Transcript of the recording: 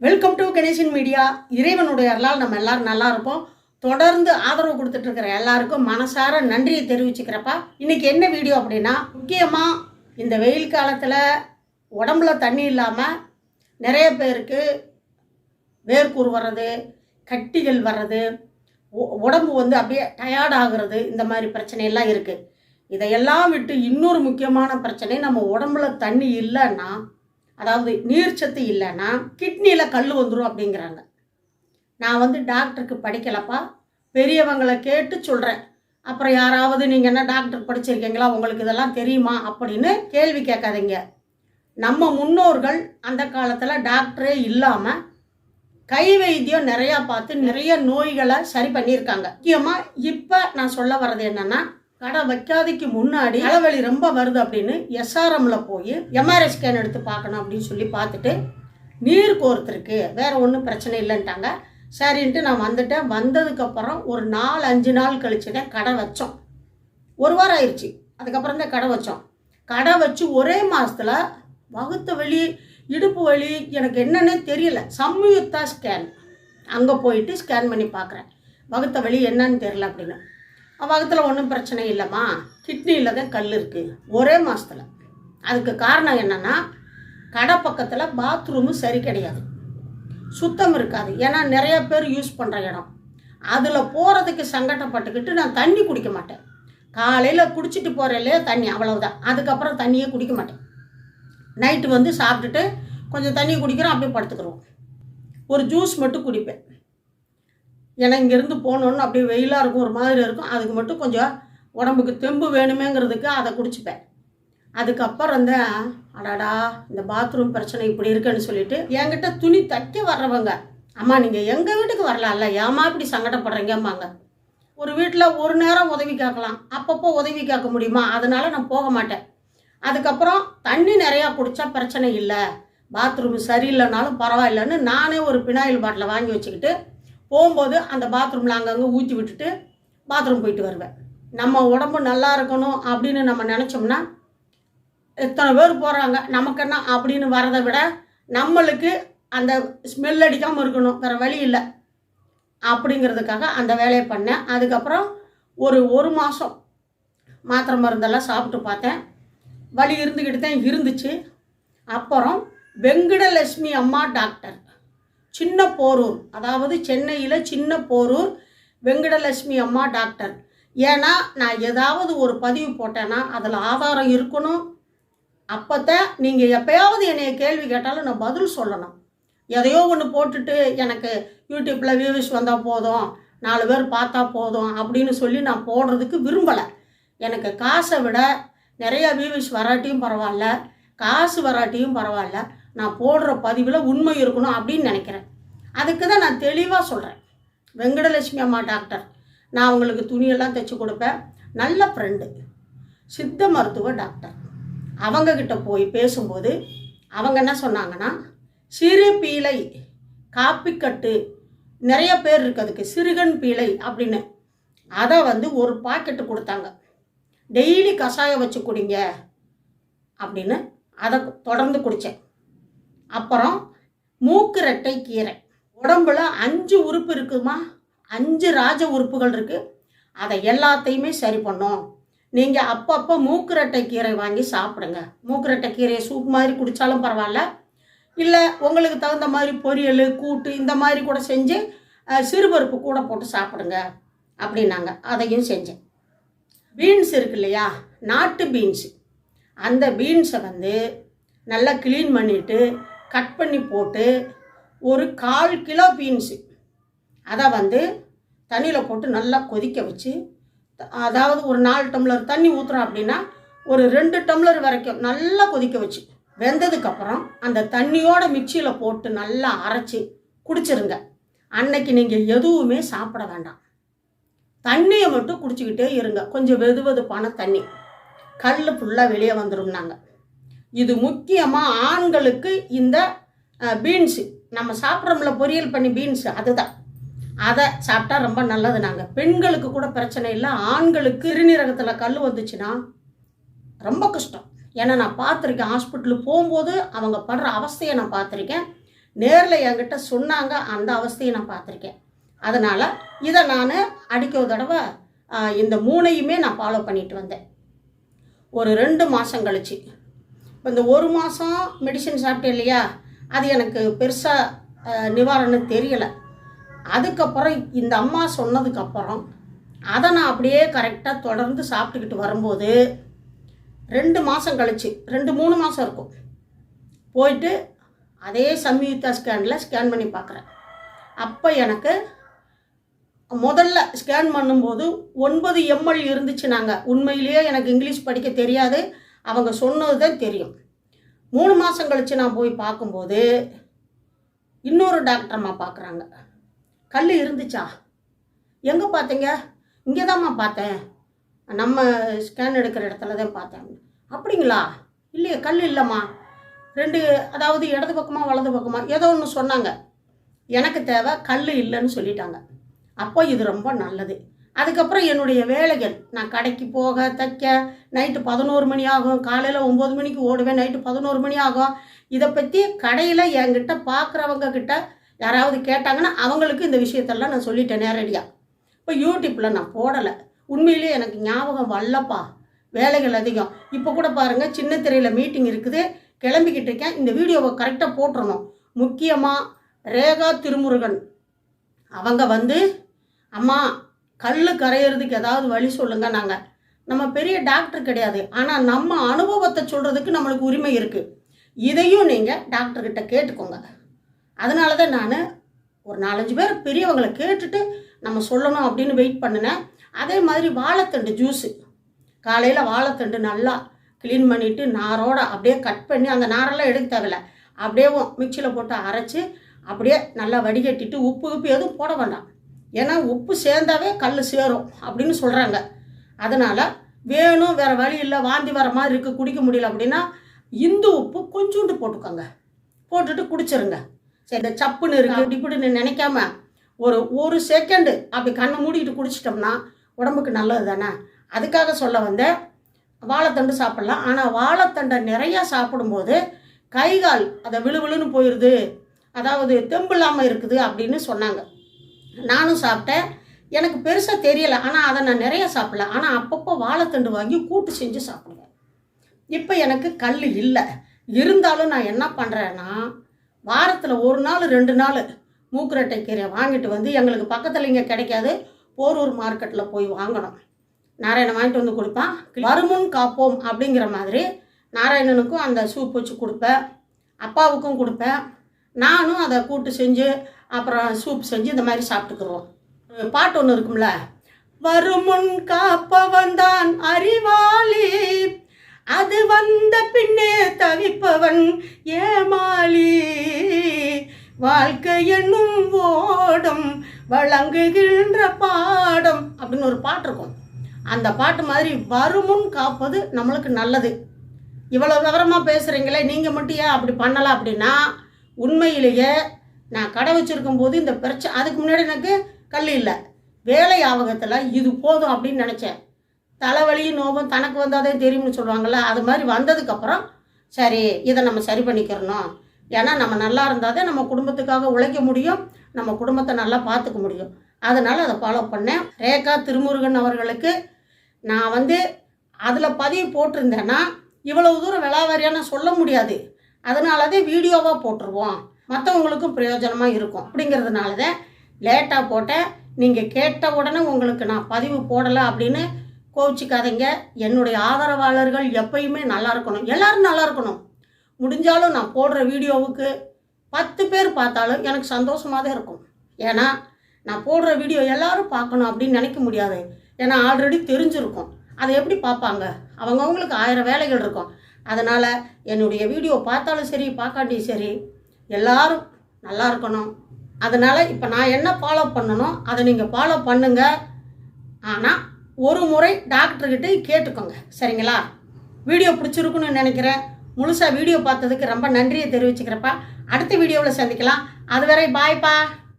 Welcome to Ganesan media இறைவனுடைய அருளால் நம்ம எல்லாரும் நல்லா இருப்போம். தொடர்ந்து ஆதரவு கொடுத்துட்டு இருக்கிற எல்லாருக்கும் மனசார நன்றியை தெரிவிச்சுக்கிறப்பா. இன்னைக்கு என்ன வீடியோ அப்படின்னா முக்கியமாக இந்த வெயில் காலத்தில் உடம்புல தண்ணி இல்லாமல் நிறைய பேருக்கு வேர்க்கூர் வர்றது கட்டிகள் வர்றது உ- உடம்பு வந்து அப்படியே டயர்ட் ஆகுறது இந்த மாதிரி பிரச்சனையெல்லாம் இருக்குது இதையெல்லாம் விட்டு இன்னொரு முக்கியமான பிரச்சனை நம்ம உடம்புல தண்ணி இல்லைன்னா அதாவது நீர்ச்சத்து இல்லைன்னா கிட்னியில் கல் வந்துடும் அப்படிங்கிறாங்க. நான் வந்து டாக்டருக்கு படிக்கலப்பா. பெரியவங்களை கேட்டு சொல்கிறேன் அப்புறம் யாராவது நீங்கள் என்ன டாக்டர் படிச்சிருக்கீங்களா? உங்களுக்கு இதெல்லாம் தெரியுமா? அப்படின்னு கேள்வி கேட்காதீங்க. நம்ம முன்னோர்கள் அந்த காலத்தில் டாக்டரே இல்லாமல் கை வைத்தியம் நிறையா பார்த்து நிறைய நோய்களை சரி பண்ணியிருக்காங்க. முக்கியமாக இப்போ நான் சொல்ல வர்றது என்னென்னா கடை வைக்காதைக்கு முன்னாடி தலைவலி ரொம்ப வருது அப்படின்னு எஸ்ஆர்எம்ல போய் எம்ஆர்ஐ ஸ்கேன் எடுத்து பார்க்கணும் அப்படின்னு சொல்லி பார்த்துட்டு நீர் கோர்த்துருக்கு வேற ஒன்றும் பிரச்சனை இல்லைன்ட்டாங்க. சரின்ட்டு நான் வந்துட்டேன். வந்ததுக்கப்புறம் ஒரு நாலு அஞ்சு நாள் கழிச்சு தான் கடை வச்சோம். ஒரு வாரம் ஆயிடுச்சு அதுக்கப்புறம் தான் கடை வச்சோம். கடை வச்சு ஒரே மாதத்தில் வகுத்த வலி இடுப்பு வலி எனக்கு என்னன்னே தெரியல. சம்யுக்தா ஸ்கேன் அங்கே போயிட்டு ஸ்கேன் பண்ணி பார்க்குறேன். வகுத்த வலி என்னன்னு தெரில அப்படின்னு. வகுத்தில் ஒன்றும் பிரச்சனை இல்லைம்மா. கிட்னியில் தான் கல் இருக்குது ஒரே மாதத்தில் அதுக்கு காரணம் என்னென்னா கடை பக்கத்தில் பாத்ரூமு சரி கிடையாது. சுத்தம் இருக்காது. ஏன்னா நிறைய பேர் யூஸ் பண்ணுற இடம். அதில் போகிறதுக்கு சங்கடப்பட்டுக்கிட்டு நான் தண்ணி குடிக்க மாட்டேன். காலையில் குடிச்சிட்டு போகிறேலே தண்ணி அவ்வளவுதான். அதுக்கப்புறம் தண்ணியே குடிக்க மாட்டேன். நைட்டு வந்து சாப்பிட்டுட்டு கொஞ்சம் தண்ணி குடிக்கிறோம் அப்படியே படுத்துக்கிறோம் ஒரு ஜூஸ் மட்டும் குடிப்பேன். ஏன்னா இங்கேருந்து போகணுன்னு அப்படியே வெயிலாக இருக்கும் ஒரு மாதிரி இருக்கும். அதுக்கு மட்டும் கொஞ்சம் உடம்புக்கு தெம்பு வேணுமேங்கிறதுக்கு அதை குடிச்சுப்பேன். அதுக்கப்புறம் தான் அடாடா இந்த பாத்ரூம் பிரச்சனை இப்படி இருக்குன்னு சொல்லிட்டு என்கிட்ட துணி தைக்க வர்றவங்க அம்மா நீங்கள் எங்கள் வீட்டுக்கு வரலாம்ல? ஏமா இப்படி சங்கடப்படுறீங்கம்மாங்க? ஒரு வீட்டில் ஒரு நேரம் உதவி கேட்கலாம். அப்பப்போ உதவி கேட்க முடியுமா? அதனால் நான் போக மாட்டேன். அதுக்கப்புறம் தண்ணி நிறையா குடித்தா பிரச்சனை இல்லை. பாத்ரூம் சரியில்லைனாலும் பரவாயில்லைன்னு நானே ஒரு பினாயில் பாட்டில் வாங்கி வச்சுக்கிட்டு போகும்போது அந்த பாத்ரூமில் அங்கங்கே ஊற்றி விட்டுட்டு பாத்ரூம் போயிட்டு வருவேன். நம்ம உடம்பு நல்லா இருக்கணும் அப்படின்னு நம்ம நினச்சோம்னா எத்தனை பேர் போகிறாங்க நமக்கு என்ன அப்படின்னு வரதை விட நம்மளுக்கு அந்த ஸ்மெல் அடிக்காமல் இருக்கணும். வேறு வழி இல்லை. அப்படிங்கிறதுக்காக அந்த வேலையை பண்ணேன். அதுக்கப்புறம் ஒரு ஒரு மாதம் மாத்திரை மருந்தெல்லாம் சாப்பிட்டு பார்த்தேன். வலி இருந்துக்கிட்டு தான் இருந்துச்சு. அப்புறம் வெங்கடலட்சுமி அம்மா டாக்டர். சின்ன போரூர் அதாவது சென்னையில் சின்ன போரூர் வெங்கடலட்சுமி அம்மா டாக்டர். ஏன்னா நான் ஏதாவது ஒரு பதிவு போட்டேன்னா அதில் ஆதாரம் இருக்கணும். அப்போத்தான் நீங்கள் எப்பயாவது என்னைய கேள்வி கேட்டாலும் நான் பதில் சொல்லணும். எதையோ ஒன்று போட்டுட்டு எனக்கு யூடியூப்பில் வியூஸ் வந்தால் போதும் நாலு பேர் பார்த்தா போதும் அப்படின்னு சொல்லி நான் போடுறதுக்கு விரும்பலை. எனக்கு காசை விட நிறைய வியூஸ் வராட்டியும் பரவாயில்ல காசு வராட்டியும் பரவாயில்ல. நான் போடுற பதிவில் உண்மை இருக்கணும் அப்படின்னு நினைக்கிறேன். அதுக்கு தான் நான் தெளிவாக சொல்கிறேன் வெங்கடலட்சுமி அம்மா டாக்டர் நான் அவங்களுக்கு துணியெல்லாம் தைச்சி கொடுப்பேன். நல்ல ஃப்ரெண்டு சித்த மருத்துவ டாக்டர். அவங்கக்கிட்ட போய் பேசும்போது அவங்க என்ன சொன்னாங்கன்னா சிறு பீலை காப்பிக்கட்டு நிறைய பேர் இருக்கிறதுக்கு சிறுகன் பீலை அப்படின்னு. அதை வந்து ஒரு பாக்கெட்டு கொடுத்தாங்க. டெய்லி கஷாயம் வச்சு குடிங்க அப்படின்னு அதை தொடர்ந்து குடித்தேன் அப்புறம் மூக்கு ரெட்டை கீரை. உடம்புல அஞ்சு உறுப்பு இருக்குமா? அஞ்சு ராஜ உறுப்புகள் இருக்குது அதை எல்லாத்தையுமே சரி பண்ணும். நீங்கள் அப்பப்போ மூக்கு ரெட்டை கீரை வாங்கி சாப்பிடுங்க. மூக்கு ரெட்டை கீரையை சூப் மாதிரி குடித்தாலும் பரவாயில்ல. இல்லை உங்களுக்கு தகுந்த மாதிரி பொரியல் கூட்டு இந்த மாதிரி கூட செஞ்சு சிறுபருப்பு கூட போட்டு சாப்பிடுங்க அப்படின்னாங்க. அதையும் செஞ்சேன். பீன்ஸ் இருக்கு இல்லையா? நாட்டு பீன்ஸு. அந்த பீன்ஸை வந்து நல்லா க்ளீன் பண்ணிவிட்டு கட் பண்ணி போட்டு ஒரு கால் கிலோ பீன்ஸு. அதை வந்து தண்ணியில் போட்டு நல்லா கொதிக்க வச்சு அதாவது ஒரு நாலு டம்ளர் தண்ணி ஊற்றுறோம் அப்படின்னா ஒரு ரெண்டு டம்ளர் வரைக்கும் நல்லா கொதிக்க வச்சு வெந்ததுக்கப்புறம் அந்த தண்ணியோட மிக்சியில் போட்டு நல்லா அரைச்சி குடிச்சிருங்க. அன்னைக்கு நீங்கள் எதுவுமே சாப்பிட வேண்டாம். தண்ணியை மட்டும் குடிச்சிக்கிட்டே இருங்க. கொஞ்சம் வெது வெதுப்பான தண்ணி கல் ஃபுல்லாக வெளியே வந்துரும்னாங்க. இது முக்கியமாக ஆண்களுக்கு இந்த பீன்ஸு நம்ம சாப்பிட்றோம்ல பொரியல் பண்ணி பீன்ஸு அதுதான். அதை சாப்பிட்டா ரொம்ப நல்லது நாங்கள் பெண்களுக்கு கூட பிரச்சனை இல்லை ஆண்களுக்கு சிறுநீரகத்தில் கல் வந்துச்சுன்னா ரொம்ப கஷ்டம். ஏன்னா நான் பார்த்துருக்கேன் ஹாஸ்பிட்டலுக்கு போகும்போது அவங்க படுற அவஸ்தையை நான் பார்த்துருக்கேன். நேரில் என்கிட்ட சொன்னாங்க அந்த அவஸ்தையை நான் பார்த்துருக்கேன். அதனால் இதை நான் அடிக்க ஒரு தடவை இந்த மூணையுமே நான் ஃபாலோ பண்ணிட்டு வந்தேன். ஒரு ரெண்டு மாதம் கழிச்சு. இப்போ இந்த ஒரு மாதம் மெடிசன் சாப்பிட்டேன் இல்லையா? அது எனக்கு பெருசாக நிவாரணம் தெரியலை. அதுக்கப்புறம் இந்த அம்மா சொன்னதுக்கப்புறம் அதை நான் அப்படியே கரெக்டாக தொடர்ந்து சாப்பிட்டுக்கிட்டு வரும்போது ரெண்டு மாதம் கழிச்சு ரெண்டு மூணு மாதம் இருக்கும். போயிட்டு அதே சம்யுக்தா ஸ்கேனில் ஸ்கேன் பண்ணி பார்க்குறேன். அப்போ எனக்கு முதல்ல ஸ்கேன் பண்ணும்போது ஒன்பது எம்எல் இருந்துச்சு நாங்கள் உண்மையிலேயே எனக்கு இங்கிலீஷ் படிக்க தெரியாது. அவங்க சொன்னது தான் தெரியும். மூணு மாதம் கழித்து நான் போய் பார்க்கும்போது இன்னொரு டாக்டர்ம்மா பார்க்குறாங்க. கல் இருந்துச்சா? எங்கே பார்த்தீங்க? இங்கே தாம்மா பார்த்தேன். நம்ம ஸ்கேன் எடுக்கிற இடத்துல தான் பார்த்தேன். அப்படிங்களா? இல்லையே கல் இல்லைம்மா. ரெண்டு அதாவது இடது பக்கமாக வலது பக்கமாக ஏதோ ஒன்று சொன்னாங்க. எனக்கு தேவை கல் இல்லைன்னு சொல்லிட்டாங்க. அப்போ இது ரொம்ப நல்லது. அதுக்கப்புறம் என்னுடைய வேலைகள். நான் கடைக்கு போக தைக்க நைட்டு பதினோரு மணி ஆகும். காலையில் ஒம்பது மணிக்கு ஓடுவேன் நைட்டு பதினோரு மணி ஆகும். இதை பற்றி கடையில் என்கிட்ட பார்க்குறவங்க கிட்ட யாராவது கேட்டாங்கன்னா அவங்களுக்கு இந்த விஷயத்தெல்லாம் நான் சொல்லிட்டேன் நேரடியாக இப்போ யூடியூப்பில் நான் போடலை. உண்மையிலேயே எனக்கு ஞாபகம் வரலப்பா. வேலைகள் அதிகம். இப்போ கூட பாருங்கள் சின்ன திரையில் மீட்டிங் இருக்குது. கிளம்பிக்கிட்டு இருக்கேன். இந்த வீடியோவை கரெக்டாக போட்டுறணும். முக்கியமாக ரேகா திருமுருகன். அவங்க வந்து அம்மா கல் கரையிறதுக்கு ஏதாவது வழி சொல்லுங்க நாங்கள் நம்ம பெரிய டாக்டர் கிடையாது. ஆனால் நம்ம அனுபவத்தை சொல்கிறதுக்கு நம்மளுக்கு உரிமை இருக்குது இதையும் நீங்கள் டாக்டர்கிட்ட கேட்டுக்கோங்க. அதனால தான் நான் ஒரு நாலஞ்சு பேர் பெரியவங்களை கேட்டுட்டு நம்ம சொல்லணும் அப்படின்னு வெயிட் பண்ணினேன். அதே மாதிரி வாழைத்தண்டு ஜூஸு காலையில் வாழைத்தண்டு நல்லா க்ளீன் பண்ணிவிட்டு நாரோட அப்படியே கட் பண்ணி அந்த நாரெல்லாம் எடுக்க தேவையில்ல. அப்படியே மிக்சியில் போட்டு அரைச்சி அப்படியே நல்லா வடிகட்டிட்டு உப்பு உப்பு எதுவும் போட வேண்டாம். ஏன்னா உப்பு சேர்ந்தாவே கல் சேரும் அப்படின்னு சொல்கிறாங்க அதனால் வேணும் வேறு வழி இல்லை வாந்தி வர மாதிரி இருக்குது குடிக்க முடியல அப்படின்னா இந்து உப்பு கொஞ்சோண்டு போட்டுக்கோங்க. போட்டுட்டு குடிச்சிருங்க. சரி இந்த சப்புன்னு இருக்குது அப்படி இப்படின்னு நினைக்காம ஒரு ஒரு செகண்டு அப்படி கண்ணை மூடிக்கிட்டு குடிச்சிட்டோம்னா உடம்புக்கு நல்லது தானே? அதுக்காக சொல்ல வந்தேன் வாழைத்தண்டு சாப்பிட்லாம். ஆனால் வாழைத்தண்டை நிறையா சாப்பிடும்போது கை கால் அதை விழுவிழுன்னு போயிடுது அதாவது தெம்பு இல்லாமல் இருக்குது அப்படின்னு சொன்னாங்க. நானும் சாப்பிட்டேன். எனக்கு பெருசாக தெரியலை. ஆனால் அதை நான் நிறைய சாப்பிடல. ஆனால் அப்பப்போ வாழைத்தண்டு வாங்கி கூட்டு செஞ்சு சாப்பிடுவேன். இப்போ எனக்கு கல் இல்லை. இருந்தாலும் நான் என்ன பண்ணுறேன்னா வாரத்தில் ஒரு நாள் ரெண்டு நாள் மூக்குரட்டை கீரை வாங்கிட்டு வந்து எங்களுக்கு பக்கத்தில் இங்கே கிடைக்காது. போரூர் மார்க்கெட்டில் போய் வாங்கணும். நாராயணன் வாங்கிட்டு வந்து கொடுப்பான். வருமுன் காப்போம் அப்படிங்கிற மாதிரி நாராயணனுக்கும் அந்த சூப் வச்சு கொடுப்பேன். அப்பாவுக்கும் கொடுப்பேன். நானும் அதை கூட்டு செஞ்சு அப்புறம் சூப் செஞ்சு இந்த மாதிரி சாப்பிட்டுக்குருவோம். பாட்டு ஒன்று இருக்கும்ல? வருமுன் காப்பவன் தான் அறிவாளி. அது வந்த பின்னே தவிப்பவன் ஏமாளி. வாழ்க்கை என்னும் ஓடம் வழங்குகின்ற பாடம் அப்படின்னு ஒரு பாட்டு இருக்கும். அந்த பாட்டு மாதிரி வருமுன் காப்பது நம்மளுக்கு நல்லது. இவ்வளோ விவரமாக பேசுகிறீங்களே நீங்கள் மட்டும் ஏன் அப்படி பண்ணலாம் அப்படின்னா உண்மையிலேயே நான் கடை வச்சுருக்கும் போது இந்த பிரச்சனை அதுக்கு முன்னாடி எனக்கு கல் இல்லை. வேலை ஆவகத்தில் இது போதும் அப்படின்னு நினச்சேன். தலைவலி நோபம் தனக்கு வந்தாதே தெரியும்னு சொல்லுவாங்கள்ல அது மாதிரி வந்ததுக்கப்புறம் சரி இதை நம்ம சரி பண்ணிக்கிறணும். ஏன்னா நம்ம நல்லா இருந்தாதே நம்ம குடும்பத்துக்காக உழைக்க முடியும் நம்ம குடும்பத்தை நல்லா பார்த்துக்க முடியும். அதனால் அதை ஃபாலோ பண்ணேன். ரேகா திருமுருகன் அவர்களுக்கு நான் வந்து அதில் பதிவு போட்டிருந்தேன்னா இவ்வளவு தூரம் விளாவாரியான சொல்ல முடியாது. அதனால தான் வீடியோவாக போட்டுருவோம். மற்றவங்களுக்கும் பிரயோஜனமாக இருக்கும். அப்படிங்கிறதுனால தான் லேட்டாக போட்டேன் நீங்கள் கேட்ட உடனே உங்களுக்கு நான் பதிவு போடலை அப்படின்னு கோவிச்சிக்காதீங்க. என்னுடைய ஆதரவாளர்கள் எப்பயுமே நல்லா இருக்கணும். எல்லோரும் நல்லா இருக்கணும். முடிஞ்சாலும் நான் போடுற வீடியோவுக்கு பத்து பேர் பார்த்தாலும் எனக்கு சந்தோஷமாக தான் இருக்கும். ஏன்னா நான் போடுற வீடியோ எல்லாரும் பார்க்கணும் அப்படின்னு நினைக்க முடியாது. ஏன்னா ஆல்ரெடி தெரிஞ்சிருக்கும். அதை எப்படி பார்ப்பாங்க? அவங்கவுங்களுக்கு ஆயிரம் வேலைகள் இருக்கும். அதனால் என்னுடைய வீடியோ பார்த்தாலும் சரி பார்க்காட்டியும் சரி எல்லாரும் நல்லா இருக்கணும். அதனால் இப்போ நான் என்ன ஃபாலோ பண்ணணும் அதை நீங்கள் ஃபாலோ பண்ணுங்க. ஆனால் ஒரு முறை டாக்டர்கிட்ட கேட்டுக்கோங்க. சரிங்களா? வீடியோ பிடிச்சிருக்குன்னு நினைக்கிறேன். முழுசாக வீடியோ பார்த்ததுக்கு ரொம்ப நன்றியை தெரிவிச்சுக்கிறப்பா. அடுத்த வீடியோவில் சந்திக்கலாம். அதுவரை பாய்ப்பா